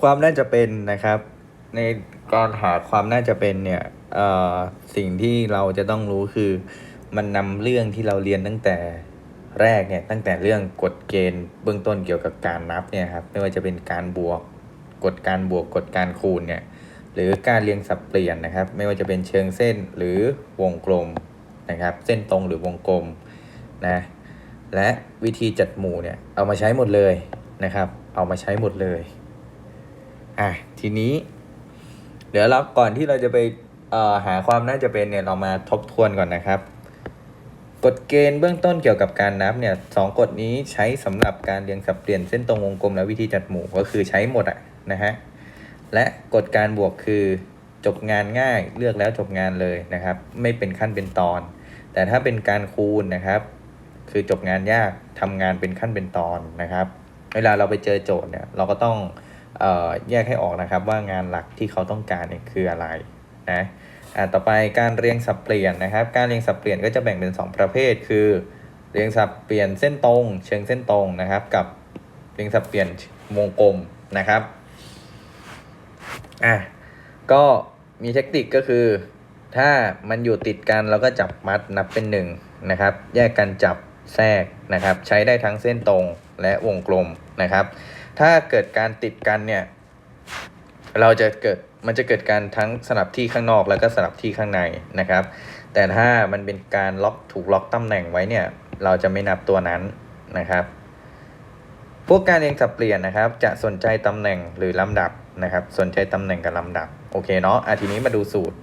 ความน่าจะเป็นนะครับ ในการหาความน่าจะเป็นเนี่ยสิ่งที่เราจะต้องรู้คือ มันนำเรื่องที่เราเรียนตั้งแต่แรกเนี่ยตั้งแต่เรื่องกฎเกณฑ์เบื้องต้นเกี่ยวกับการนับเนี่ยครับไม่ว่าจะเป็นการบวกกฎการบวกกฎการคูณเนี่ยหรือการเรียงสับเปลี่ยนนะครับ ไม่ว่าจะเป็นเชิงเส้นหรือวงกลมนะครับ เส้นตรงหรือวงกลมนะและวิธีจัดหมู่เนี่ยเอามาใช้หมดเลยนะครับ เอามาใช้หมดเลย อะทีนี้ เดี๋ยวเราก่อนที่เราจะไปหาความน่าจะเป็นเนี่ยเรามาทบทวนก่อนนะครับ กฎเกณฑ์เบื้องต้นเกี่ยวกับการนับเนี่ยสองกฎนี้ใช้สำหรับการเรียงสับเปลี่ยนเส้นตรงวงกลมและวิธีจัดหมู่ก็คือใช้หมดอะนะฮะและกฎการบวกคือจบงานง่ายเลือกแล้วจบงานเลยนะครับ ไม่เป็นขั้นเป็นตอน แต่ถ้าเป็นการคูณนะครับ คือจบงานยากทำงานเป็นขั้นเป็นตอนนะครับ เวลาเราไปเจอโจทย์เนี่ยเราก็ต้อง แยกให้ออกนะครับว่างานหลักที่เขาต้องการเนี่ยคืออะไรนะอ่าต่อไปการเรียงสับเปลี่ยนนะครับ การเรียงสับเปลี่ยนก็จะแบ่งเป็น 2 ประเภท คือ เรียงสับเปลี่ยนเส้นตรง เชิงเส้นตรงนะครับ กับเรียงสับเปลี่ยนวงกลมนะครับอะก็มีเทคนิคก็คือ ถ้ามันอยู่ติดกันเราก็จับมัดนับเป็นหนึ่งนะครับ แยกกันจับแทรกนะครับ ใช้ได้ทั้งเส้นตรงและวงกลมนะครับ ถ้าเกิดการติดกันเนี่ยเราจะเกิดมันจะเกิดการทั้งสลับที่ข้างนอกแล้วก็สลับที่ข้างในนะครับ แต่ถ้ามันเป็นการล็อกถูกล็อกตำแหน่งไว้เนี่ย เราจะไม่นับตัวนั้นนะครับ พวกการเรียงสับเปลี่ยนนะครับ จะสนใจตำแหน่งหรือลำดับนะครับ สนใจตำแหน่งกับลำดับโอเคเนาะอะทีนี้มาดูสูตร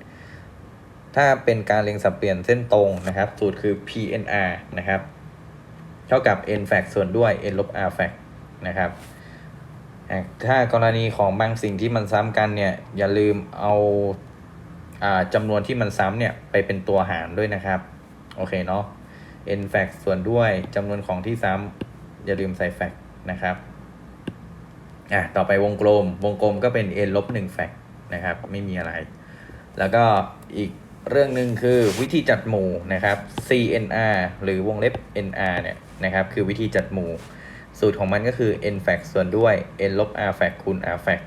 ถ้าเป็นการเรียงสับเปลี่ยนเส้นตรงนะครับ สูตรคือ PNR นะครับ เท่ากับ n fact ส่วนด้วย n ลบ r fact นะครับ ถ้ากรณีของบางสิ่งที่มันซ้ำกันเนี่ย อย่าลืมเอาอาจำนวนที่มันซ้ำเนี่ย ไปเป็นตัวหารด้วยนะครับ โอเคเนาะ n fact ส่วนด้วยจำนวนของที่ซ้ำอย่าลืมใส่ fact นะครับอะต่อไปวงกลม วงกลมก็เป็น n ลบ1 fact นะครับ ไม่มีอะไร แล้วก็อีกเรื่องหนึ่งคือวิธีจัดหมู่นะครับ CNR หรือวงเล็บ NR เนี่ยนะครับ คือวิธีจัดหมู่ สูตรของมันก็คือ n fact ส่วนด้วย n ลบ r fact คูณ r fact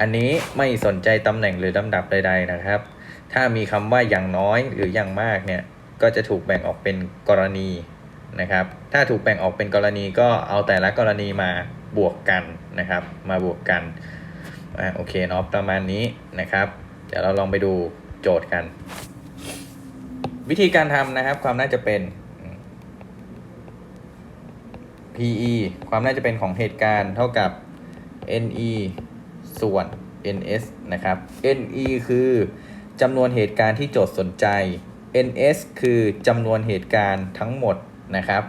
อันนี้ไม่สนใจตำแหน่งหรือลำดับใดๆนะครับ ถ้ามีคำว่าอย่างน้อยหรืออย่างมากเนี่ย ก็จะถูกแบ่งออกเป็นกรณีนะครับ ถ้าถูกแบ่งออกเป็นกรณีก็เอาแต่ละกรณีมาบวกกันนะครับ มาบวกกันอ่าโอเคเนาะประมาณนี้นะครับ เดี๋ยวเราลองไปดูโจทย์กัน วิธีการทำนะครับ ความน่าจะเป็น PE ความน่าจะเป็นของเหตุการณ์เท่ากับ NE ส่วน NS นะครับ NE คือจำนวนเหตุการณ์ที่โจทย์สนใจ NS คือจำนวนเหตุการณ์ทั้งหมดนะครับ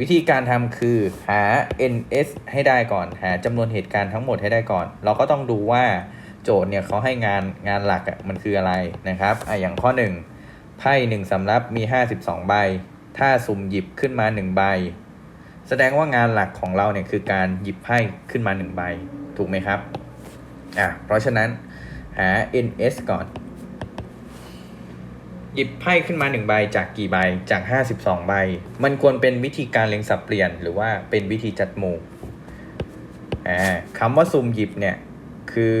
วิธีการทำคือหา NS ให้ได้ก่อน หาจำนวนเหตุการณ์ทั้งหมดให้ได้ก่อน เราก็ต้องดูว่าโจทย์เนี่ยเขาให้งานงานหลักอะมันคืออะไรนะครับอะอย่างข้อ 1 ไพ่1สำรับมี 52 ใบ ถ้าสุ่มหยิบขึ้นมา1ใบ แสดงว่างานหลักของเราเนี่ยคือการหยิบไพ่ขึ้นมา1ใบ ถูกไหมครับ อะ เพราะฉะนั้นหา NS ก่อน หยิบไพ่ขึ้นมา1ใบจากกี่ใบจาก 52 ใบ มันควรเป็นวิธีการเล็งสับเปลี่ยน หรือว่าเป็นวิธีจัดหมู่อ่าคำว่าสุ่มหยิบเนี่ยคือ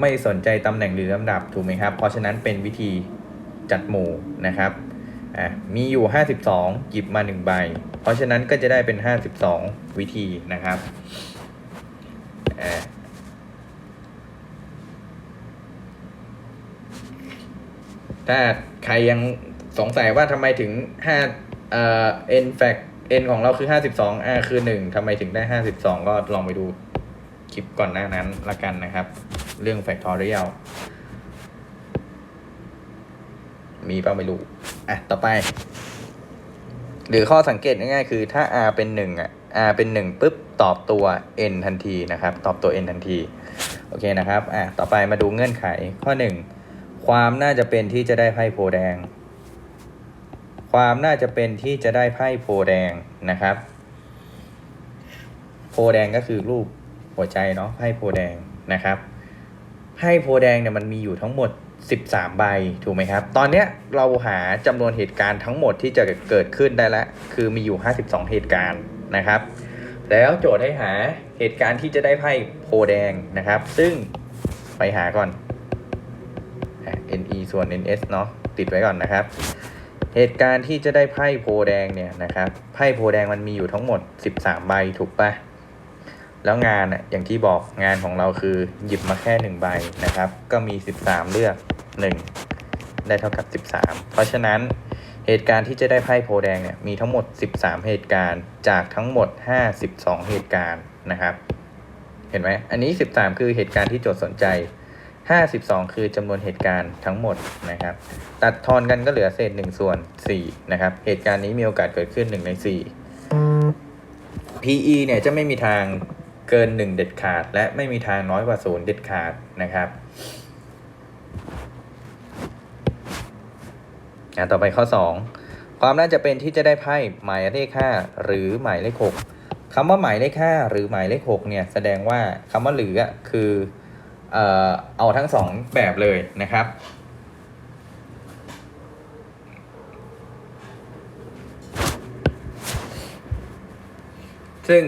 ไม่สนใจตำแหน่งหรือลำดับถูกไหมครับ เพราะฉะนั้นเป็นวิธีจัดหมู่นะครับ อะมีอยู่ 52 หยิบมา 1 ใบ เพราะฉะนั้นก็จะได้เป็น 52 วิธีนะครับอ่าถ้าใครยังสงสัยว่าทำไมถึง5เอ่อ n fact n ของเราคือ 52 r คือ 1ทำไมถึงได้ 52 ก็ลองไปดูคลิปก่อนหน้านั้นละกันนะครับ เรื่อง factorial มีเปล่าไม่รู้ อะ ต่อไป หรือข้อสังเกตง่ายๆคือถ้า r เป็น1อะ r เป็น1ปุ๊บตอบตัว n ทันทีนะครับ ตอบตัว n ทันที โอเคนะครับ อะ ต่อไปมาดูเงื่อนไขข้อ1ความน่าจะเป็นที่จะได้ไพ่โพแดง ความน่าจะเป็นที่จะได้ไพ่โพแดงนะครับ โพแดงก็คือรูปหัวใจเนาะไพ่โพแดงนะครับไพ่โพแดงเนี่ยมันมีอยู่ทั้งหมด 13 ใบถูกไหมครับ ตอนเนี้ยเราหาจำนวนเหตุการณ์ทั้งหมดที่จะเกิดขึ้นได้แล้ว คือมีอยู่ 52 เหตุการณ์นะครับ แล้วโจทย์ให้หาเหตุการณ์ที่จะได้ไพ่โพแดงนะครับ ซึ่งไปหาก่อน NE ส่วน NS เนาะติดไว้ก่อนนะครับ เหตุการณ์ที่จะได้ไพ่โพแดงเนี่ยนะครับ ไพ่โพแดงมันมีอยู่ทั้งหมด 13 ใบถูกปะแล้วงานอะอย่างที่บอกงานของเราคือหยิบมาแค่ 1 ใบนะครับ ก็มี 13 เลือก 1 ได้เท่ากับ 13 เพราะฉะนั้นเหตุการณ์ที่จะได้ไพ่โพแดงเนี่ยมีทั้งหมด 13 เหตุการณ์จากทั้งหมด 52 เหตุการณ์นะครับ เห็นไหมอันนี้ 13 คือเหตุการณ์ที่โจทย์สนใจ 52 คือจำนวนเหตุการณ์ทั้งหมดนะครับ ตัดทอนกันก็เหลือเศษ 1 ส่วน 4 นะครับ เหตุการณ์นี้มีโอกาสเกิดขึ้น 1 ใน 4 PE เนี่ยจะไม่มีทางเกิน 1 เด็ดขาด และไม่มีทางน้อยกว่า 0 เด็ดขาดนะครับ อะต่อไปข้อ 2 ความน่าจะเป็นที่จะได้ไพ่หมายเลข5หรือหมายเลข6คำว่าหมายเลข5หรือหมายเลข6เนี่ยแสดงว่าคำว่าหรืออะคือเอ่อเอาทั้งสองแบบเลยนะครับซึ่ง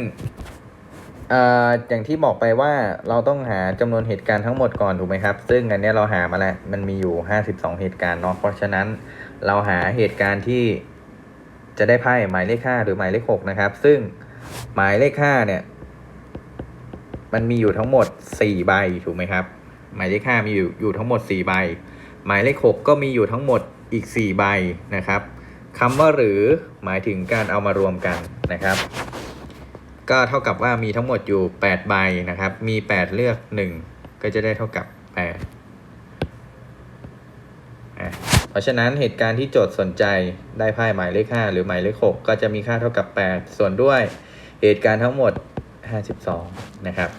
เอ่ออย่างที่บอกไปว่าเราต้องหาจำนวนเหตุการณ์ทั้งหมดก่อนถูกไหมครับ ซึ่งอันนี้เราหามาแล้วมันมีอยู่ 52 เหตุการณ์เนาะเพราะฉะนั้น เราหาเหตุการณ์ที่จะได้ไพ่หมายเลข5หรือหมายเลข6นะครับ ซึ่งหมายเลข5เนี่ย มันมีอยู่ทั้งหมด4ใบถูกไหมครับ หมายเลข5มีอยู่อยู่ทั้งหมด4ใบ หมายเลข6ก็มีอยู่ทั้งหมดอีก4ใบนะครับคำว่าหรือหมายถึงการเอามารวมกันนะครับ ก็เท่ากับว่ามีทั้งหมดอยู่8ใบนะครับ มี8เลือก1ก็จะได้เท่ากับ8อะ ราะฉะนั้นเหตุการณ์ที่โจทย์สนใจได้ไพ่หมายเลข 5 หรือหมายเลข 6 ก็จะมีค่าเท่ากับ 8 ส่วนด้วยเหตุการณ์ทั้งหมด 52 นะครับ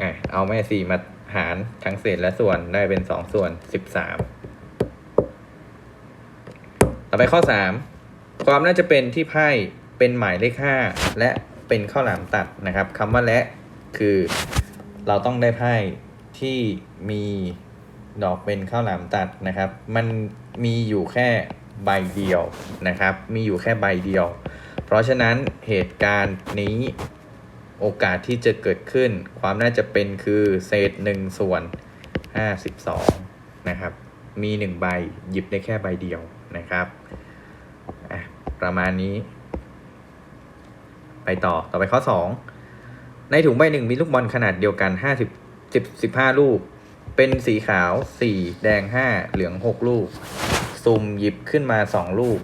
อะเอาแม่ 4 มาหารทั้งเศษและส่วนได้เป็น 2 ส่วน 13 ต่อไปข้อ 3 ความน่าจะเป็นที่ไพ่เป็นหมายเลข 5 และเป็นข้าวหลามตัดนะครับคำว่าและคือเราต้องได้ไพ่ที่มี ดอกเป็นข้าวหลามตัดนะครับ มันมีอยู่แค่ใบเดียวนะครับ มีอยู่แค่ใบเดียว เพราะฉะนั้นเหตุการณ์นี้โอกาสที่จะเกิดขึ้น ความน่าจะเป็นคือเศษ1ส่วน52นะครับ มี 1 ใบหยิบได้แค่ใบเดียวนะครับประมาณนี้ ไปต่อต่อไปข้อ 2 ในถุงใบหนึ่งมีลูกบอลขนาดเดียวกัน 50 10 15 ลูก เป็นสีขาว4แดง5เหลือง6ลูก สุ่มหยิบขึ้นมา2ลูก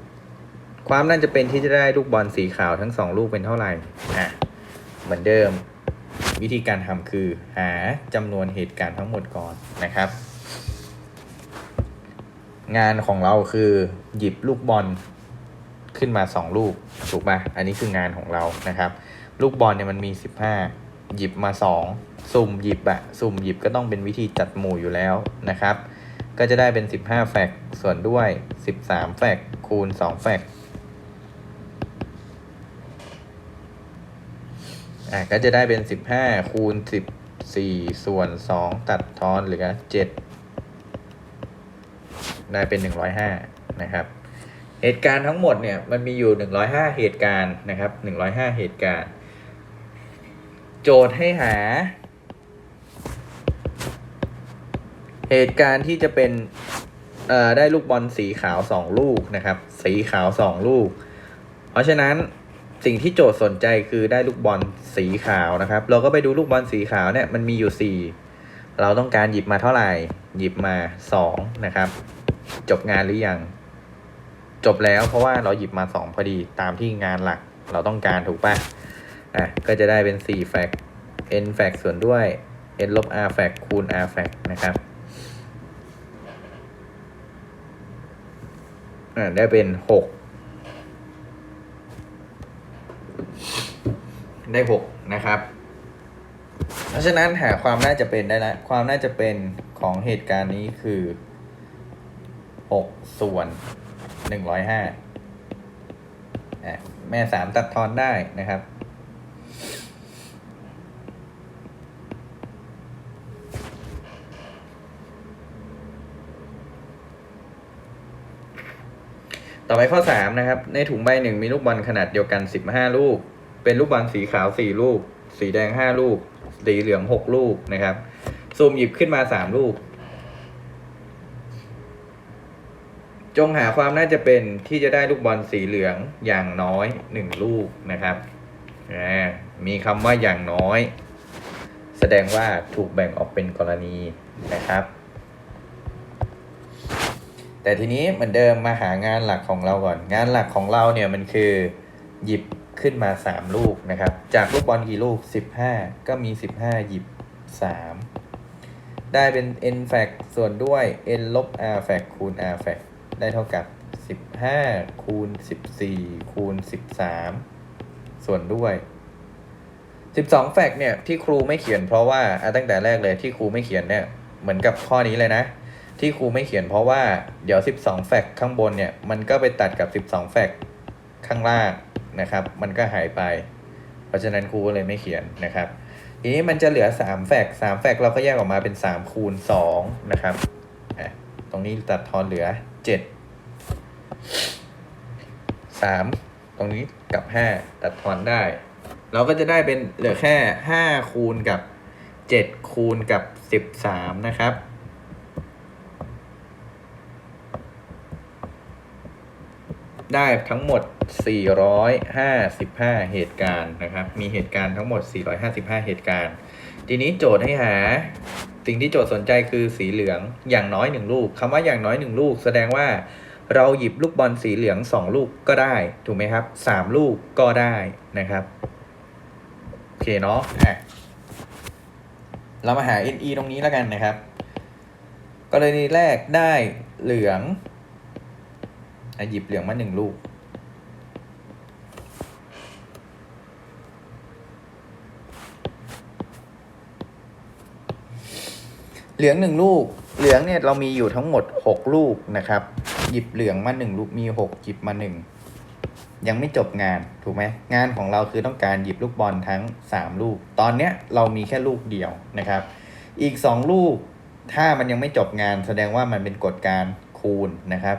ความน่าจะเป็นที่จะได้ลูกบอลสีขาวทั้ง2ลูกเป็นเท่าไหร่อะเหมือนเดิม วิธีการทำคือหาจำนวนเหตุการณ์ทั้งหมดก่อนนะครับ งานของเราคือหยิบลูกบอลขึ้นมา2ลูกถูกปะอันนี้คืองานของเรานะครับ ลูกบอลเนี่ยมันมี15หยิบมา2 สุ่มหยิบอะสุ่มหยิบก็ต้องเป็นวิธีจัดหมู่อยู่แล้วนะครับ ก็จะได้เป็น 15 แฟกส่วนด้วย 13 แฟกคูณ 2 แฟกอะก็จะได้เป็น 15 คูณ 14 ส่วน 2 ตัดทอนเหลือ 7 ได้เป็น 105 นะครับ เหตุการณ์ทั้งหมดเนี่ยมันมีอยู่ 105 เหตุการณ์นะครับ 105 เหตุการณ์ โจทย์ให้หา เหตุการณ์ที่จะเป็นเอ่อได้ลูกบอลสีขาว2ลูกนะครับ สีขาว2ลูก เพราะฉะนั้นสิ่งที่โจทย์สนใจคือได้ลูกบอลสีขาวนะครับ เราก็ไปดูลูกบอลสีขาวเนี่ยมันมีอยู่4เราต้องการหยิบมาเท่าไหร่ หยิบมา2นะครับ จบงานหรือยัง จบแล้วเพราะว่าเราหยิบมา2พอดีตามที่งานหลักเราต้องการถูกป่ะอะก็จะได้เป็น4แฟก n แฟกส่วนด้วย n ลบ r แฟกคูณ r แฟกนะครับ อะได้เป็นหกได้หกนะครับ เพราะฉะนั้นหาความน่าจะเป็นได้แล้วความน่าจะเป็นของเหตุการณ์นี้คือหกส่วนหนึ่งร้อยห้าแม่สามตัดทอนได้นะครับ ต่อไปข้อ 3 นะครับ ในถุงใบหนึ่งมีลูกบอลขนาดเดียวกัน 15 ลูก เป็นลูกบอลสีขาวสี่ลูก สีแดงห้าลูก สีเหลืองหกลูกนะครับ ซูมหยิบขึ้นมาสามลูก จงหาความน่าจะเป็นที่จะได้ลูกบอลสีเหลืองอย่างน้อยหนึ่งลูกนะครับมีคำว่าอย่างน้อย แสดงว่าถูกแบ่งออกเป็นกรณีนะครับ แต่ทีนี้เหมือนเดิมมาหางานหลักของเราก่อน งานหลักของเราเนี่ยมันคือหยิบขึ้นมา 3 ลูกนะครับ จากลูกบอลกี่ลูก 15 ก็มี 15 หยิบ 3 ได้เป็น n f a c ส่วนด้วย n ลบ r f a c คูณ r f a c ได้เท่ากับ 15 คูณ 14 คูณ 13 ส่วนด้วย 12 แฟกต์เนี่ยที่ครูไม่เขียนเพราะว่าตั้งแต่แรกเลยที่ครูไม่เขียนเนี่ย เหมือนกับข้อนี้เลยนะ ที่ครูไม่เขียนเพราะว่าเดี๋ยว 12 แฟกต์ข้างบนเนี่ย มันก็ไปตัดกับ 12 แฟกต์ข้างล่างนะครับ มันก็หายไป เพราะฉะนั้นครูก็เลยไม่เขียนนะครับ ทีนี้มันจะเหลือ 3 แฟกต์3แฟกต์เราก็แยกออกมาเป็น 3 คูณ 2 นะครับอะตรงนี้ตัดทอนเหลือ 7 3 ตรงนี้กับ 5 ตัดทอนได้ เราก็จะได้เป็นเหลือแค่ 5 คูณกับ 7 คูณกับ 13 นะครับ ได้ทั้งหมด 455 เหตุการณ์นะครับ มีเหตุการณ์ทั้งหมด 455 เหตุการณ์ ทีนี้โจทย์ให้หา สิ่งที่โจทย์สนใจคือสีเหลืองอย่างน้อย 1 ลูกคำว่าอย่างน้อย 1 ลูก แสดงว่าเราหยิบลูกบอลสีเหลือง 2 ลูกก็ได้ ถูกไหมครับ 3 ลูกก็ได้นะครับ โอเคเนาะอะเรามาหา NE ตรงนี้แล้วกันนะครับ กรณีแรกได้เหลือง หยิบเหลืองมาหนึ่งลูก เหลืองหนึ่งลูก เหลืองเนี่ยเรามีอยู่ทั้งหมดหกลูกนะครับ หยิบเหลืองมาหนึ่งลูกมีหกหยิบมาหนึ่งยังไม่จบงานถูกไหมงานของเราคือต้องการหยิบลูกบอลทั้ง 3 ลูก ตอนเนี้ยเรามีแค่ลูกเดียวนะครับ อีก 2 ลูก ถ้ามันยังไม่จบงานแสดงว่ามันเป็นกฎการคูณนะครับ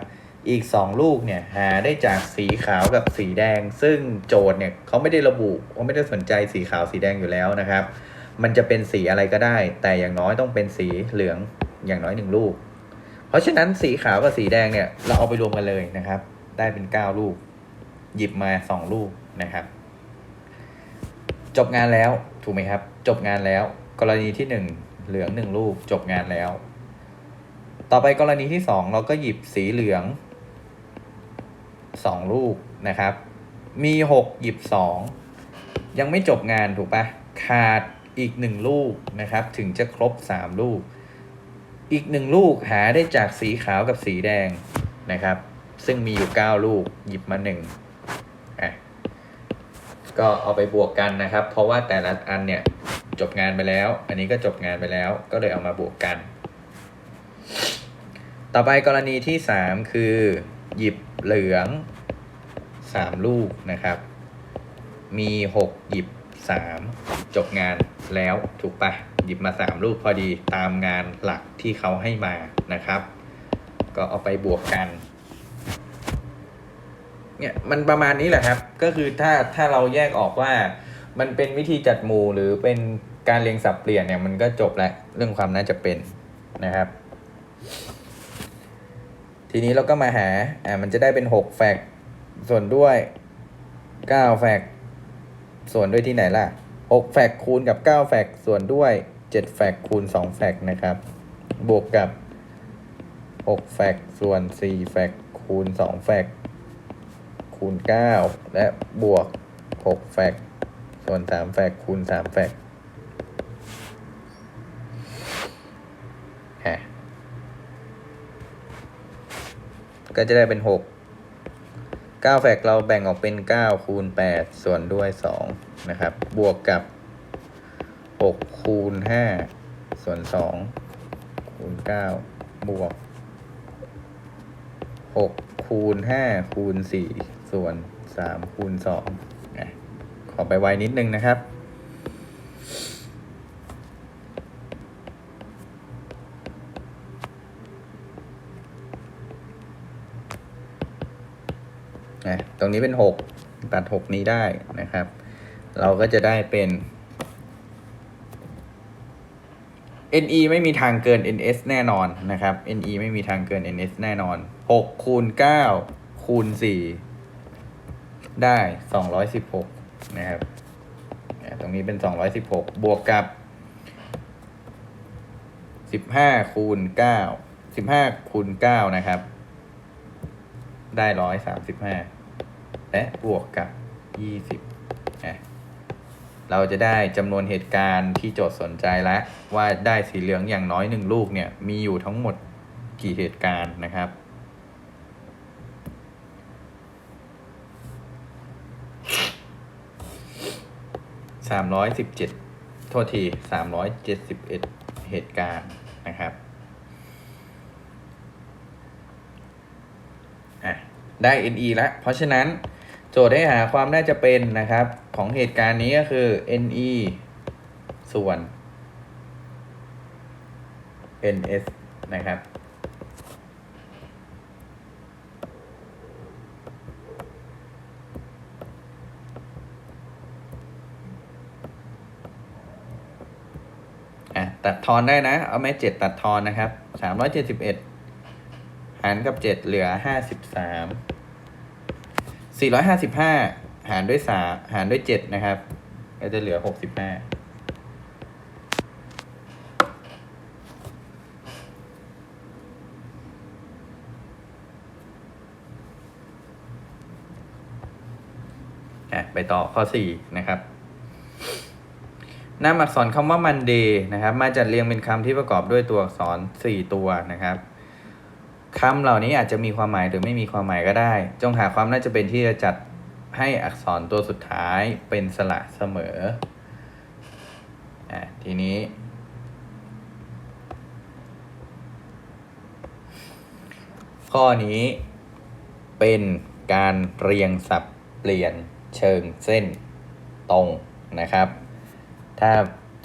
อีก 2 ลูกเนี่ยหาได้จากสีขาวกับสีแดง ซึ่งโจทย์เนี่ยเขาไม่ได้ระบุเขาไม่ได้สนใจสีขาวสีแดงอยู่แล้วนะครับ มันจะเป็นสีอะไรก็ได้ แต่อย่างน้อยต้องเป็นสีเหลืองอย่างน้อยหนึ่งลูก เพราะฉะนั้นสีขาวกับสีแดงเนี่ยเราเอาไปรวมกันเลยนะครับ ได้เป็น 9 ลูก หยิบมาสองลูกนะครับ จบงานแล้วถูกไหมครับ จบงานแล้ว กรณีที่หนึ่งเหลืองหนึ่งลูก จบงานแล้ว ต่อไปกรณีที่สองเราก็หยิบสีเหลือง สองลูกนะครับ มีหกหยิบสองยังไม่จบงานถูกปะขาดอีกหนึ่งลูกนะครับ ถึงจะครบสามลูก อีกหนึ่งลูกหาได้จากสีขาวกับสีแดงนะครับ ซึ่งมีอยู่เก้าลูกหยิบมาหนึ่งอะก็เอาไปบวกกันนะครับ เพราะว่าแต่ละอันเนี่ยจบงานไปแล้ว อันนี้ก็จบงานไปแล้ว ก็เลยเอามาบวกกัน ต่อไปกรณีที่สามคือ หยิบเหลืองสามลูกนะครับ มีหกหยิบสามจบงานแล้วถูกปะหยิบมาสามลูกพอดีตามงานหลักที่เขาให้มานะครับ ก็เอาไปบวกกันเนี่ยมันประมาณนี้แหละครับ ก็คือถ้าถ้าเราแยกออกว่ามันเป็นวิธีจัดหมู่หรือเป็นการเรียงสับเปลี่ยนเนี่ยมันก็จบแล้วเรื่องความน่าจะเป็นนะครับ ทีนี้เราก็มาหาอ่ามันจะได้เป็นหกแฟกส่วนด้วยเก้าแฟกส่วนด้วยที่ไหนล่ะหกแฟกคูณกับเก้าแฟกส่วนด้วยเจ็ดแฟกคูณสองแฟกนะครับ บวกกับหกแฟกส่วนสี่แฟกคูณสองแฟกคูณ9และบวก6แฟกส่วน3แฟกคูณ3แฟกต์ฮะ ก็จะได้เป็น6 9แฟกเราแบ่งออกเป็น9คูณ8ส่วนด้วย2นะครับ บวกกับ6คูณ5ส่วน2คูณ9บวก6คูณ5คูณ4ส่วน3คูณ2ขอไปไวนิดนึงนะครับ นะตรงนี้เป็น 6 ตัด 6 นี้ได้นะครับ เราก็จะได้เป็น NE ไม่มีทางเกิน NS แน่นอนนะครับ NE ไม่มีทางเกิน NS แน่นอน 6 คูณ 9 คูณ 4 ได้ 216 นะครับ ตรงนี้เป็น 216 บวกกับ 15 คูณ 9 15 คูณ 9 นะครับ ได้ 135 และบวกกับ 20อะเราจะได้จำนวนเหตุการณ์ที่โจทย์สนใจแล้วว่าได้สีเหลืองอย่างน้อยหนึ่งลูกเนี่ยมีอยู่ทั้งหมดกี่เหตุการณ์นะครับ สามร้อยสิบเจ็ดโทษทีสามร้อยเจ็ดสิบเอ็ดเหตุการณ์นะครับอะได้ NE แล้ว เพราะฉะนั้น โจทย์ให้หาความน่าจะเป็นนะครับ ของเหตุการณ์นี้ก็คือ NE ส่วน NS นะครับ อะ ตัดทอนได้นะ เอาแม่เจ็ดตัดทอนนะครับสามร้อยเจ็ดสิบเอ็ดหารกับเจ็ดเหลือห้าสิบสาม สี่ร้อยห้าสิบห้าหารด้วยสาหารด้วยเจ็ดนะครับ ก็จะเหลือหกสิบห้าอะไปต่อข้อสี่นะครับนามอักษรคำว่า Monday นะครับ มาจัดเรียงเป็นคำที่ประกอบด้วยตัวอักษรสี่ตัวนะครับ คำเหล่านี้อาจจะมีความหมายหรือไม่มีความหมายก็ได้ จงหาความน่าจะเป็นที่จะจัดให้อักษรตัวสุดท้ายเป็นสระเสมออะทีนี้ ข้อนี้เป็นการเรียงสับเปลี่ยนเชิงเส้นตรงนะครับ ถ้า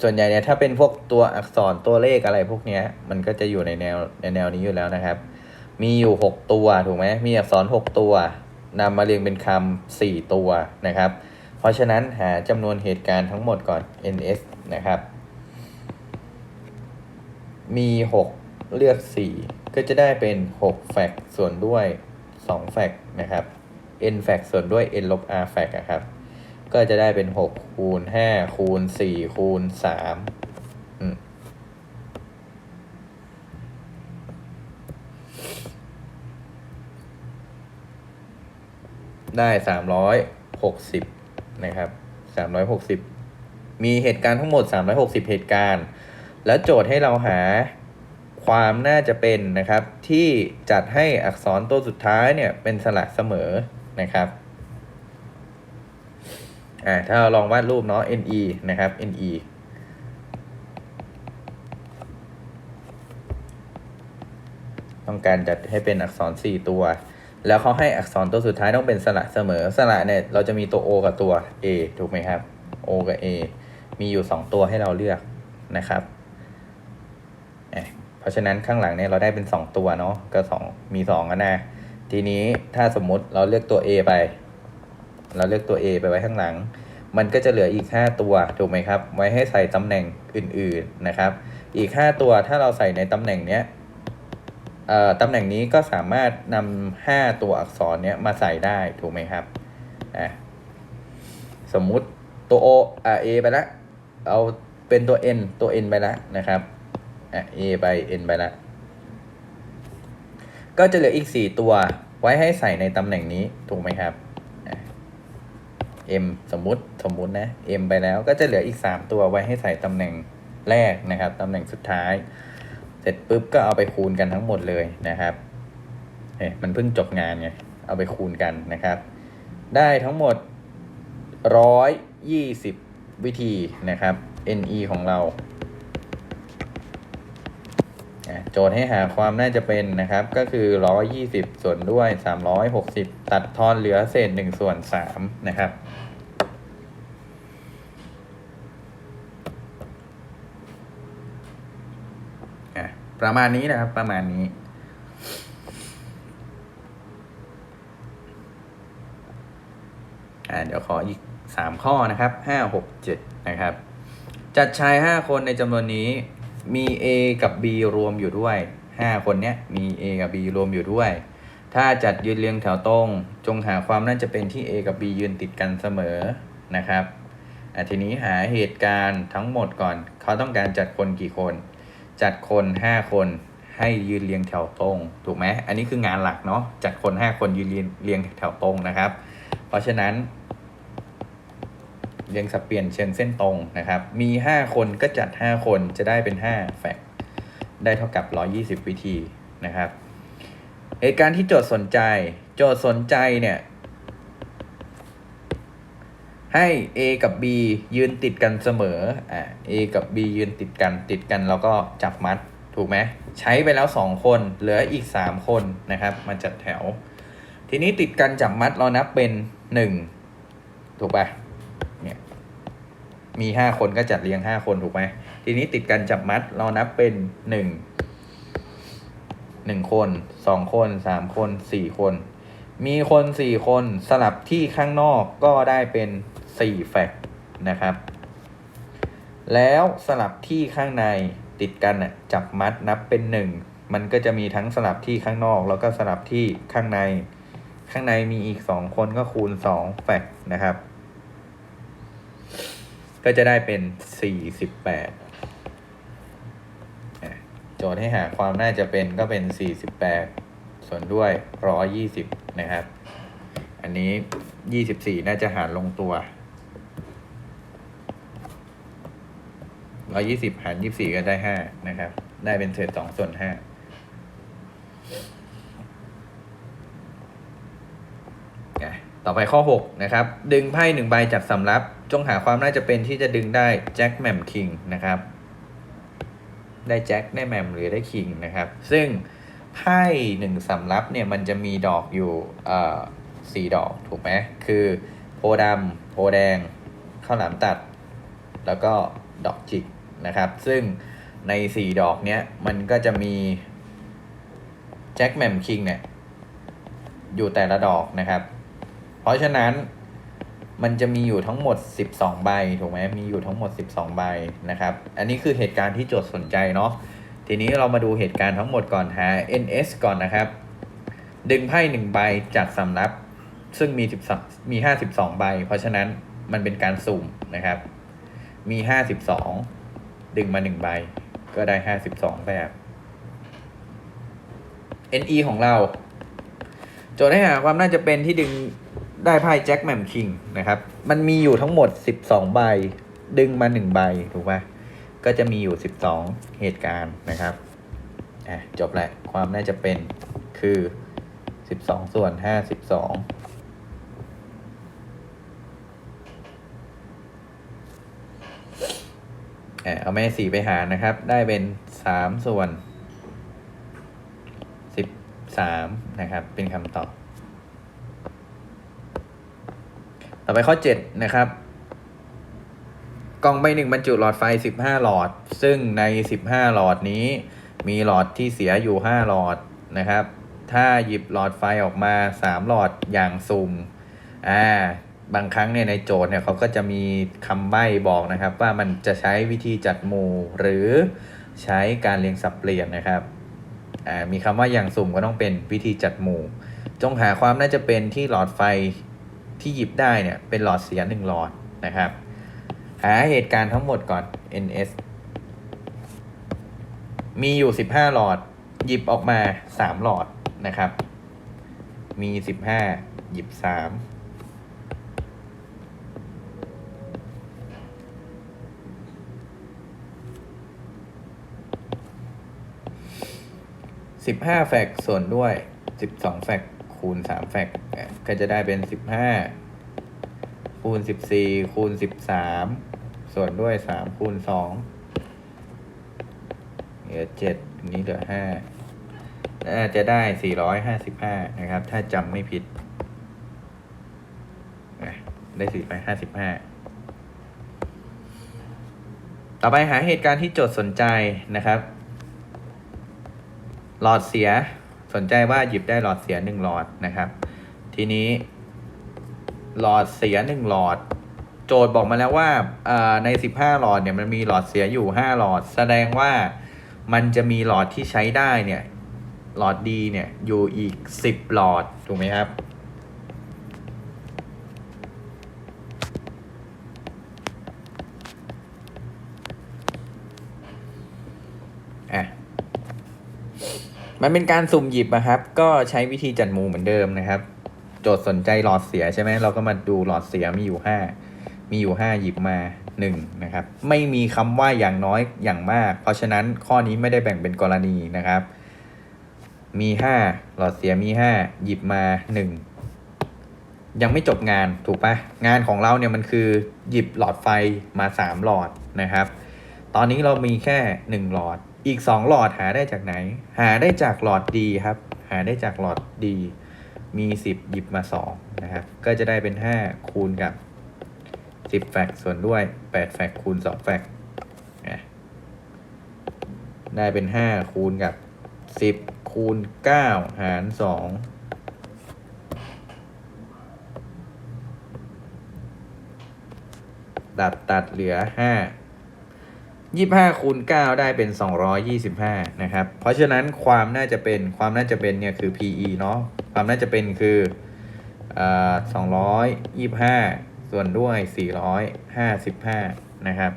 ส่วนใหญ่เนี่ยถ้าเป็นพวกตัวอักษรตัวเลขอะไรพวกนี้มันก็จะอยู่ในแนวในแนวนี้อยู่แล้วนะครับ มีอยู่ 6 ตัวถูกไหมมีอักษร 6 ตัวนำมาเรียงเป็นคำ4ตัวนะครับ เพราะฉะนั้นหาจำนวนเหตุการณ์ทั้งหมดก่อน ns นะครับ มี 6 เลือก 4 ก็จะได้เป็น 6 แฟกส่วนด้วย 2 แฟกนะครับ n แฟกส่วนด้วย n ลบ r แฟกอะครับ ก็จะได้เป็น 6 คูณ 5 คูณ 4 คูณ 3อืม ได้สามร้อยหกสิบนะครับสามร้อยหกสิบมีเหตุการณ์ทั้งหมดสามร้อยหกสิบเหตุการณ์ แล้วโจทย์ให้เราหาความน่าจะเป็นนะครับ ที่จัดให้อักษรตัวสุดท้ายเนี่ยเป็นสระเสมอนะครับอ่าถ้าเราลองวาดรูปเนาะ ne นะครับ ne ต้องการจัดให้เป็นอักษร 4 ตัว แล้วเขาให้อักษรตัวสุดท้ายต้องเป็นสระเสมอ สระเนี่ยเราจะมีตัว o กับตัว a ถูกไหมครับ o กับ a มีอยู่ 2 ตัวให้เราเลือกนะครับเเพราะฉะนั้นข้างหลังเนี่ยเราได้เป็น 2 ตัวเนาะก็2มี2กันนะ ทีนี้ถ้าสมมุติเราเลือกตัว a ไป เราเลือกตัว a ไปไว้ข้างหลัง มันก็จะเหลืออีก 5 ตัวถูกไหมครับ ไว้ให้ใส่ตำแหน่งอื่นๆนะครับ อีก 5 ตัวถ้าเราใส่ในตำแหน่งเนี้ย ตำแหน่งนี้ก็สามารถนำห้าตัวอักษรเนี้ยมาใส่ได้ถูกไหมครับอะสมมุติตัว O อะ A ไปละเอาเป็นตัว N ตัว N ไปละนะครับอะ A ไป N ไปละก็จะเหลืออีก 4 ตัวไว้ให้ใส่ในตำแหน่งนี้ถูกไหมครับอะ M สมมุติสมมุตินะ M ไปแล้วก็จะเหลืออีก 3 ตัวไว้ให้ใส่ตำแหน่งแรกนะครับตำแหน่งสุดท้าย เสร็จปุ๊บก็เอาไปคูณกันทั้งหมดเลยนะครับเอ๊ะมันเพิ่งจบงานไง เอาไปคูณกันนะครับ ได้ทั้งหมดร้อยยี่สิบวิธีนะครับ NE ของเรา โจทย์ให้หาความน่าจะเป็นนะครับ ก็คือร้อยยี่สิบส่วนด้วยสามร้อยหกสิบตัดทอนเหลือเศษหนึ่งส่วนสามนะครับ อะ ประมาณนี้นะครับ ประมาณนี้อ่าเดี๋ยวขออีกสามข้อนะครับห้าหกเจ็ดนะครับ จัดชายห้าคนในจำนวนนี้มี A กับ B รวมอยู่ด้วยห้าคนเนี้ยมี A กับ B รวมอยู่ด้วย ถ้าจัดยืนเรียงแถวตรง จงหาความน่าจะเป็นที่ A กับ B ยืนติดกันเสมอนะครับอะทีนี้หาเหตุการณ์ทั้งหมดก่อน เขาต้องการจัดคนกี่คน จัดคน 5 คนให้ยืนเรียงแถวตรง ถูกไหมอันนี้คืองานหลักเนาะจัดคน 5 คนยืนเรียงเรียงแถวตรงนะครับ เพราะฉะนั้น เรียงสับเปลี่ยนเชิงเส้นตรงนะครับ มี 5 คนก็จัด 5 คนจะได้เป็น 5 แฟกได้เท่ากับ 120 วิธีนะครับเหตุการณ์ที่โจทย์สนใจ โจทย์สนใจเนี่ย ให้ A กับ B ยืนติดกันเสมออ่า A กับ B ยืนติดกันติดกันแล้วก็จับมัดถูกไหมใช้ไปแล้ว 2 คนเหลืออีก 3 คนนะครับมาจัดแถว ทีนี้ติดกันจับมัดเรานับเป็น 1 ถูกปะเนี่ยมี 5 คนก็จัดเรียง 5 คนถูกไหมทีนี้ติดกันจับมัดเรานับเป็น1หนึ่งคนสองคนสามคนสี่คน มีคนสี่คนสลับที่ข้างนอกก็ได้เป็น สี่แฟกต์นะครับ แล้วสลับที่ข้างในติดกันน่ะจับมัดนับเป็นหนึ่งมันก็จะมีทั้งสลับที่ข้างนอก แล้วก็สลับที่ข้างใน ข้างในมีอีกสองคนก็คูณสองแฟกต์นะครับ ก็จะได้เป็นสี่สิบแปดโจทย์ให้หาความน่าจะเป็นก็เป็น 48 ส่วนด้วย 120 นะครับ อันนี้ 24 น่าจะหารลงตัว 120หาร24ก็ได้5นะครับ ได้เป็นเศษ2ส่วน5อะต่อไปข้อ 6 นะครับ ดึงไพ่หนึ่งใบจากสำรับ จงหาความน่าจะเป็นที่จะดึงได้แจ็คแมมคิงนะครับ ได้แจ็คได้แมมหรือได้คิงนะครับ ซึ่งไพ่หนึ่งสำรับเนี่ยมันจะมีดอกอยู่สี่ดอกถูกไหมคือ โพดำโพแดงข้าวหลามตัด แล้วก็ดอกจิก นะครับ ซึ่งในสี่ดอกเนี้ย มันก็จะมีแจ็คแมมคิงเนี่ย อยู่แต่ละดอกนะครับ เพราะฉะนั้นมันจะมีอยู่ทั้งหมด 12 ใบ ถูกไหมมีอยู่ทั้งหมด 12 ใบนะครับ อันนี้คือเหตุการณ์ที่โจทย์สนใจเนาะ ทีนี้เรามาดูเหตุการณ์ทั้งหมดก่อนหา NS ก่อนนะครับ ดึงไพ่หนึ่งใบจากสำรับซึ่งมี12มี 52 ใบ เพราะฉะนั้นมันเป็นการสุ่มนะครับ มี 52 ดึงมา1ใบ ก็ได้52แบบ NE ของเรา โจทย์ให้หาความน่าจะเป็นที่ดึงได้ไพ่แจ็คแมมคิงนะครับ มันมีอยู่ทั้งหมด12ใบ ดึงมา1ใบ ถูกปะก็จะมีอยู่12เหตุการณ์นะครับอะจบแล้วความน่าจะเป็นคือ 12 ส่วน 52 อะ เอาแม่สี่ไปหารนะครับ ได้เป็น3ส่วน13นะครับ เป็นคำตอบ ต่อไปข้อ7นะครับ กล่องใบหนึ่งบรรจุหลอดไฟ15หลอด ซึ่งใน15หลอดนี้ มีหลอดที่เสียอยู่5หลอดนะครับ ถ้าหยิบหลอดไฟออกมา3หลอดอย่างสุ่มอ่า บางครั้งเนี่ยในโจทย์เนี่ยเขาก็จะมีคำใบ้บอกนะครับ ว่ามันจะใช้วิธีจัดหมู่ หรือใช้การเรียงสับเปลี่ยนนะครับมีคำว่าอย่างสุ่มก็ต้องเป็นวิธีจัดหมู่ จงหาความน่าจะเป็นที่หลอดไฟที่หยิบได้เนี่ยเป็นหลอดเสียหนึ่งหลอดนะครับ หาเหตุการณ์ทั้งหมดก่อน ns มีอยู่ 15 หลอด หยิบออกมา 3 หลอดนะครับ มี 15 หยิบ 3 15แฟกส่วนด้วย12แฟกคูณ3แฟกก็จะได้เป็น15คูณ14คูณ13ส่วนด้วย3คูณ2เหลือ7อันนี้เหลือ5น่าจะได้455นะครับ ถ้าจำไม่ผิดอะได้455ต่อไปหาเหตุการณ์ที่โจทย์สนใจนะครับ หลอดเสียสนใจว่าหยิบได้หลอดเสียหนึ่งหลอดนะครับ ทีนี้ หลอดเสียหนึ่งหลอด โจทย์บอกมาแล้วว่าอ่าใน 15 หลอดเนี่ยมันมีหลอดเสียอยู่ 5 หลอด แสดงว่ามันจะมีหลอดที่ใช้ได้เนี่ยหลอดดีเนี่ยอยู่อีก 10 หลอดถูกไหมครับ มันเป็นการสุ่มหยิบนะครับ ก็ใช้วิธีจัดหมู่เหมือนเดิมนะครับ โจทย์สนใจหลอดเสียใช่ไหมเราก็มาดูหลอดเสียมีอยู่ห้ามีอยู่ห้าหยิบมาหนึ่งนะครับ ไม่มีคำว่าอย่างน้อยอย่างมาก เพราะฉะนั้นข้อนี้ไม่ได้แบ่งเป็นกรณีนะครับ มีห้าหลอดเสียมีห้าหยิบมาหนึ่งยังไม่จบงานถูกปะงานของเราเนี่ยมันคือหยิบหลอดไฟมาสามหลอดนะครับ ตอนนี้เรามีแค่หนึ่งหลอด อีกสองหลอดหาได้จากไหน หาได้จากหลอดดีครับ หาได้จากหลอดดีมีสิบหยิบมาสองนะครับ ก็จะได้เป็นห้าคูณกับสิบแฟกส่วนด้วยแปดแฟกคูณสองแฟกอะได้เป็นห้าคูณกับสิบคูณเก้าหารสองตัดตัดเหลือห้ายี่ห้าคูณเก้าได้เป็นสองร้อยยี่สิบห้านะครับ เพราะฉะนั้นความน่าจะเป็นความน่าจะเป็นเนี่ยคือ PE เนาะความน่าจะเป็นคือสองร้อยยี่ห้าส่วนด้วยสี่ร้อยห้าสิบห้านะครับ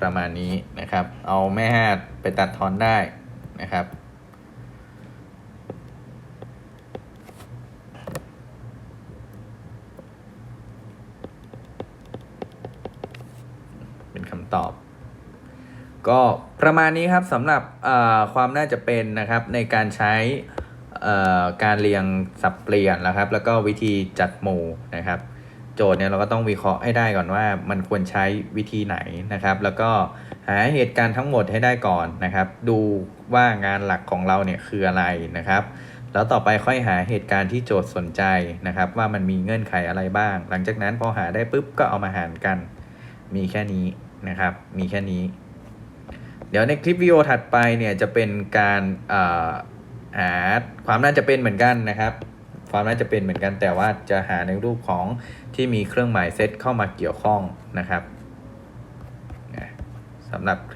ประมาณนี้นะครับ เอาแม่ห้าไปตัดทอนได้นะครับ เป็นคำ ตอบ ก็ประมาณนี้ครับสำหรับความน่าจะเป็นนะครับในการใช้การเรียงสับเปลี่ยนนะครับ แล้วก็วิธีจัดหมู่นะครับ โจทย์เนี่ยเราก็ต้องวิเคราะห์ให้ได้ก่อนว่ามันควรใช้วิธีไหนนะครับ แล้วก็หาเหตุการณ์ทั้งหมดให้ได้ก่อนนะครับ ดูว่างานหลักของเราเนี่ยคืออะไรนะครับ แล้วต่อไปค่อยหาเหตุการณ์ที่โจทย์สนใจนะครับ ว่ามันมีเงื่อนไขอะไรบ้าง หลังจากนั้นพอหาได้ปุ๊บก็เอามาหารกัน มีแค่นี้ นะครับ มีแค่นี้ เดี๋ยวในคลิปวิดีโอถัดไปเนี่ยจะเป็นการหาความน่าจะเป็นเหมือนกันนะครับ ความน่าจะเป็นเหมือนกัน แต่ว่าจะหาในรูปของที่มีเครื่องหมายเซตเข้ามาเกี่ยวข้องนะครับสำหรับคลิป